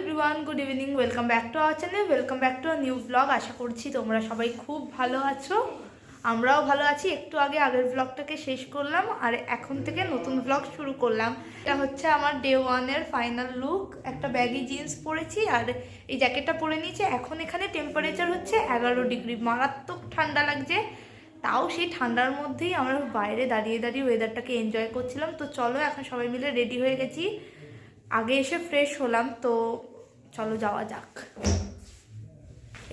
Everyone good evening welcome back to our channel welcome back to new blog আশা করছি তোমরা সবাই খুব ভালো আছো। আমরাও ভালো আছি, একটু আগে আগের ব্লগটাকে শেষ করলাম, আর এখন থেকে নতুন ব্লগ শুরু করলাম। এটা হচ্ছে আমার ডে ওয়ানের ফাইনাল লুক একটা ব্যাগি জিন্স পরেছি, আর এই জ্যাকেটটা পরে নিয়েছি। এখন এখানে টেম্পারেচার হচ্ছে এগারো ডিগ্রি, মারাত্মক ঠান্ডা লাগছে। তাও সেই ঠান্ডার মধ্যেই আমরা বাইরে দাঁড়িয়ে দাঁড়িয়ে ওয়েদারটাকে এনজয় করছিলাম। তো চলো এখন সবাই মিলে রেডি হয়ে গেছি। আগে এসে ফ্রেশ হলাম, তো চলো যাওয়া যাক।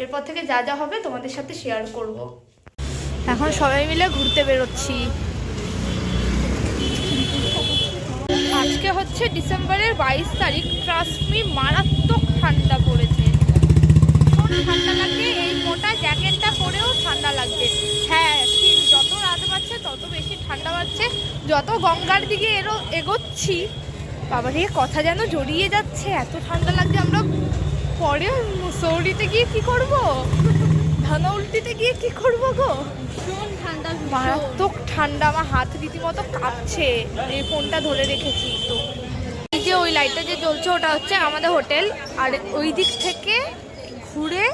এরপর থেকে যা যা হবে তোমাদের সাথে শেয়ার করব। এখন সবাই মিলে ঘুরতে বেরোচ্ছি। আজকে হচ্ছে ডিসেম্বরের বাইশ তারিখ ট্রাস্টমি মারাত্মক ঠান্ডা পড়েছে। ঠান্ডা লাগছে এই মোটা জ্যাকেটটা পরেও ঠান্ডা লাগছে হ্যাঁ ঠিক, যত রাত বাড়ছে তত বেশি ঠান্ডা বাড়ছে। যত গঙ্গার দিকে এরো এগোচ্ছি বাবা রে কথা যেন জড়িয়ে যাচ্ছে এত ঠান্ডা লাগছে আমরা পরে সৌরিতে গিয়ে কি করব? ধানা উল্টিতে গিয়ে কি করব গো? ভীষণ ঠান্ডা মারাত্মক ঠান্ডা আমার হাত রীতিমতো কাঁপছে এই ফোনটা ধরে রেখেছি তো। এই যে ওই লাইটটা যে জ্বলছে ওটা হচ্ছে আমাদের হোটেল আর ওই দিক থেকে ঘুরে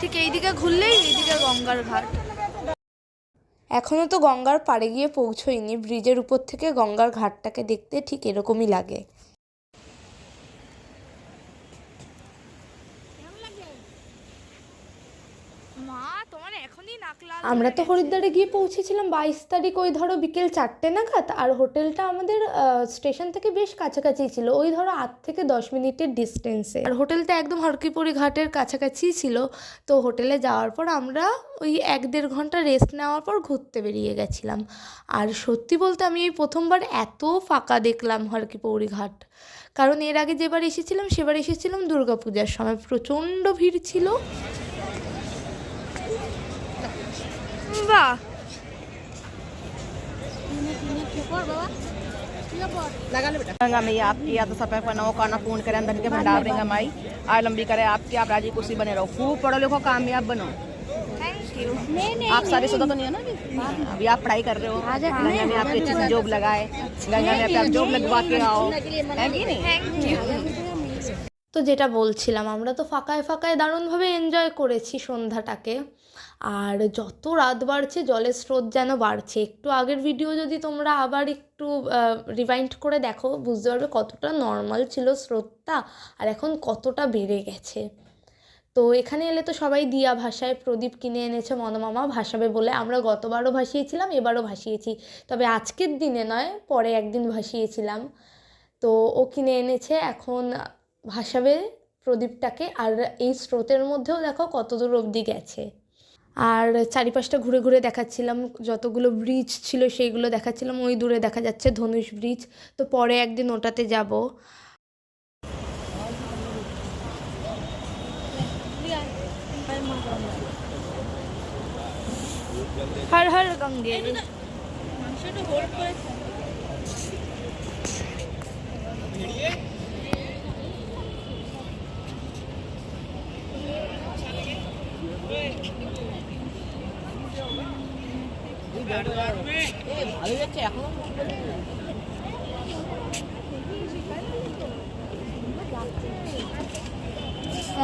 ঠিক এই দিকে ঘুরলেই এইদিকে গঙ্গার ঘাট। এখনও তো গঙ্গার পাড়ে গিয়ে পৌঁছোইনি ব্রিজের উপর থেকে গঙ্গার ঘাটটাকে দেখতে ঠিক এরকমই লাগে মা তোমার এখনই নাক লাল আমরা তো হরিদ্বারে গিয়ে পৌঁছেছিলাম। বাইশ তারিখ ওই ধরো বিকেল চারটে নাগাদ আর হোটেলটা আমাদের স্টেশন থেকে বেশ কাছাকাছি ছিল। ওই ধরো আট থেকে দশ মিনিটের ডিস্টেন্সে আর হোটেলটা একদম হরকিপুরি ঘাটের কাছাকাছি ছিল। তো হোটেলে যাওয়ার পর আমরা ওই এক দেড় ঘণ্টা রেস্ট নেওয়ার পর ঘুরতে বেরিয়ে গেছিলাম। আর সত্যি বলতে আমি এই প্রথমবার এত ফাঁকা দেখলাম হরকিপৌরি ঘাট। কারণ এর আগে যেবার এসেছিলাম, সেবার এসেছিলাম দুর্গাপূজার সময়। প্রচণ্ড ভিড় ছিল। বাহ गंगा मैया आपकी याद सब पनाओ काना पूर्ण करे अंदर के भंडार गंगा माई आय लंबी करे आपकी आप राजी कुर्सी बने रहो खूब पढ़ो लिखो कामयाब बनो থ্যাংক ইউ आप सारी सुधा तो नहीं है ना अभी अभी आप पढ़ाई कर रहे हो गंगा में आपकी अच्छी से जॉब लगाए गंगा में आप जॉब लगवा के आओ है कि नहीं থ্যাংক ইউ তো যেটা বলছিলাম আমরা তো ফাঁকায় ফাঁকায় দারুণভাবে এনজয় করেছি সন্ধ্যাটাকে আর যত রাত বাড়ছে, জলের স্রোত যেন বাড়ছে। একটু আগের ভিডিও যদি তোমরা আবার একটু রিভাইন্ড করে দেখো, বুঝতে পারবে কতটা নর্মাল ছিল স্রোতটা আর এখন কতটা বেড়ে গেছে। তো এখানে এলে তো সবাই দিয়া ভাষায় প্রদীপ কিনে এনেছে, মনমামা ভাসাবে বলে। আমরা গতবারও ভাসিয়েছিলাম, এবারও ভাসিয়েছি। তবে আজকের দিনে নয়, পরে একদিন ভাসিয়েছিলাম। তো ও কিনে এনেছে, এখন ভাসাবে প্রদীপটাকে। আর এই স্রোতের মধ্যেও দেখো কত দূর অবধি গেছে। আর চারিপাশটা ঘুরে ঘুরে দেখাচ্ছিলাম, যতগুলো ব্রিজ ছিল সেইগুলো দেখাচ্ছিলাম, ওই দূরে দেখা যাচ্ছে ধনুষ ব্রিজ তো পরে একদিন ওটাতে যাব। হর হর গঙ্গে।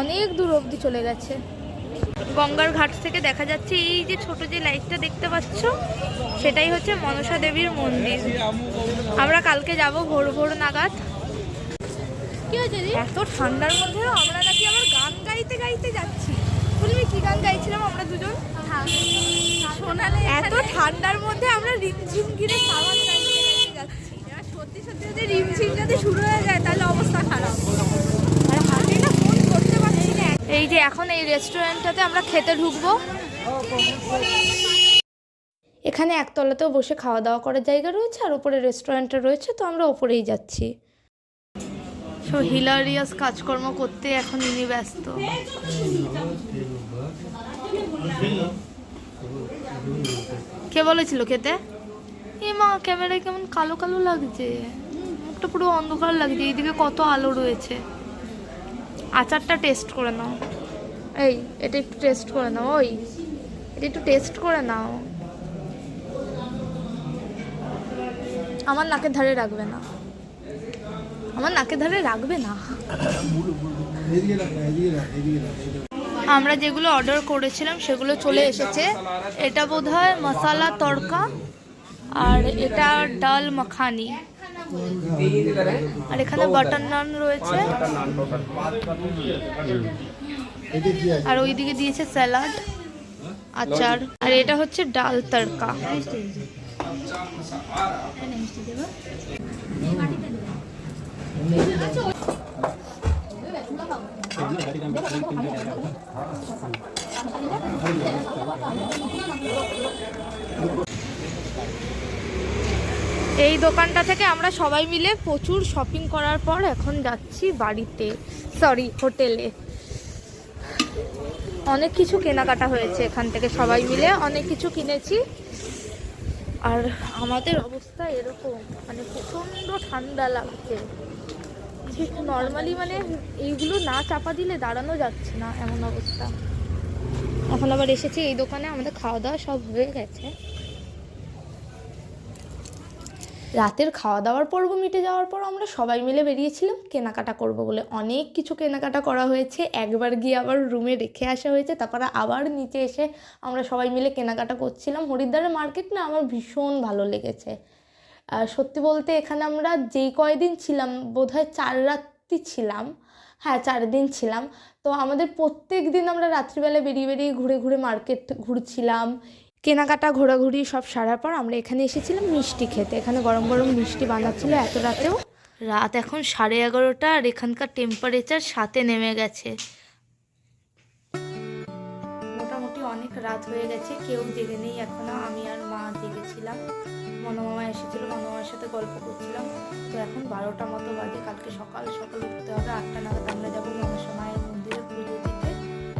অনেক দূর অবধি চলে গেছে। গঙ্গার ঘাট থেকে দেখা যাচ্ছে এই যে ছোট যে লাইটটা দেখতে পাচ্ছ সেটাই হচ্ছে মনসা দেবীর মন্দির। আমরা কালকে যাব ভোর ভোর নাগাদ। কি হয়েছে এত ঠান্ডার মধ্যেও আমরা নাকি আবার গান গাইতে গাইতে যাচ্ছি বলবি কি গান গাইছিলাম আমরা দুজন? সোনালে এত ঠান্ডার মধ্যে আমরা রিমঝিম গিরে সাবান যাচ্ছি। এবার সত্যি সত্যি যদি রিমঝিম যদি শুরু হয়ে যায় তাহলে অবস্থা খারাপ। আর হাতে না ফোন করতে পারছি না। এই যে এখন এই রেস্টুরেন্টটাতে আমরা খেতে ঢুকবো। এখানে একতলাতেও বসে খাওয়া দাওয়া করার জায়গা রয়েছে আর ওপরে রেস্টুরেন্টটা রয়েছে তো আমরা ওপরেই যাচ্ছি। সো হিলারিয়াস কাজকর্ম করতে এখন ইনি ব্যস্ত। কে বলেছিল খেতে? এ মা, ক্যামেরায় কেমন কালো কালো লাগছে। মুখটা পুরো অন্ধকার লাগছে, এইদিকে কত আলো রয়েছে। আচারটা টেস্ট করে নাও। এই, এটা একটু টেস্ট করে নাও, ওই। এটা একটু টেস্ট করে নাও। আমার নাকের ধারে রাখবে না। আমার নাকে ধারে রাখবে না। আমরা যেগুলো অর্ডার করেছিলাম সেগুলো চলে এসেছে। এটা বোধ হয় মশালা তড়কা আর এটা ডাল মাখানি। আর এখানে বাটার নান রয়েছে। আর ওইদিকে দিয়েছে স্যালাড আচার। আর এটা হচ্ছে ডাল তড়কা। এই দোকানটা থেকে আমরা সবাই মিলে প্রচুর শপিং করার পর এখন যাচ্ছি বাড়িতে সরি হোটেলে অনেক কিছু কেনাকাটা হয়েছে এখান থেকে সবাই মিলে, অনেক কিছু কিনেছি। আর আমাদের অবস্থা এরকম মানে প্রচণ্ড ঠান্ডা লাগছে। ঠিক নর্মালি মানে এইগুলো না চাপা দিলে দাঁড়ানো যাচ্ছে না এমন অবস্থা। এখন আবার এসেছি এই দোকানে, আমাদের খাওয়া দাওয়া সব হয়ে গেছে। রাতের খাওয়া দাওয়ার পর্ব মিটে যাওয়ার পর আমরা সবাই মিলে বেরিয়েছিলাম কেনাকাটা করব বলে। অনেক কিছু কেনাকাটা করা হয়েছে, একবার গিয়ে আবার রুমে রেখে আসা হয়েছে, তারপরে আবার নিচে এসে আমরা সবাই মিলে কেনাকাটা করছিলাম। হরিদ্বারের মার্কেট না আমার ভীষণ ভালো লেগেছে। সত্যি বলতে এখানে আমরা যেই কয়দিন ছিলাম, বোধহয় চার রাত্রি ছিলাম। হ্যাঁ চার দিন ছিলাম। তো আমাদের প্রত্যেক দিন আমরা রাত্রিবেলা বেরিয়ে বেরিয়ে ঘুরে ঘুরে মার্কেট ঘুরছিলাম। কেনাকাটা, ঘোরাঘুরি সব সারার পর আমরা এখানে এসেছিলাম মিষ্টি খেতে। এখানে গরম গরম মিষ্টি বানাচ্ছিল এত রাতেও। রাত এখন সাড়ে এগারোটা আর এখানকার টেম্পারেচার সাথে নেমে গেছে। মোটামুটি অনেক রাত হয়ে গেছে, কেউ জেগে নেই এখনও, আমি আর মা জেগেছিলাম। মনোমামা এসেছিল, মনোমামার সাথে গল্প করছিলাম। তো এখন বারোটা মতো বাজে, কালকে সকাল সকাল উঠতে হবে, আটটা নাগাদ আমরা যাব মনসা মায়ের মন্দিরে পুজো দিতে।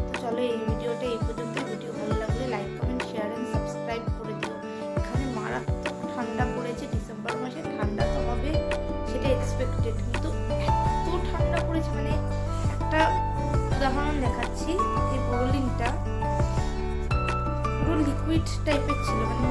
তো চলো এই ভিডিওটা এই পর্যন্ত। ভিডিও ভালো লাগলে like, comment share and subscribe করে দিও। এখানে মারাত্মক ঠান্ডা পড়েছে ডিসেম্বর মাসে। ঠান্ডা তো হবে, সেটা এক্সপেক্টেড কিন্তু এত ঠান্ডা পড়েছে মানে একটা উদাহরণ দেখাচ্ছি, এই বোরলিংটা পুরো লিকুইড টাইপের ছিল মানে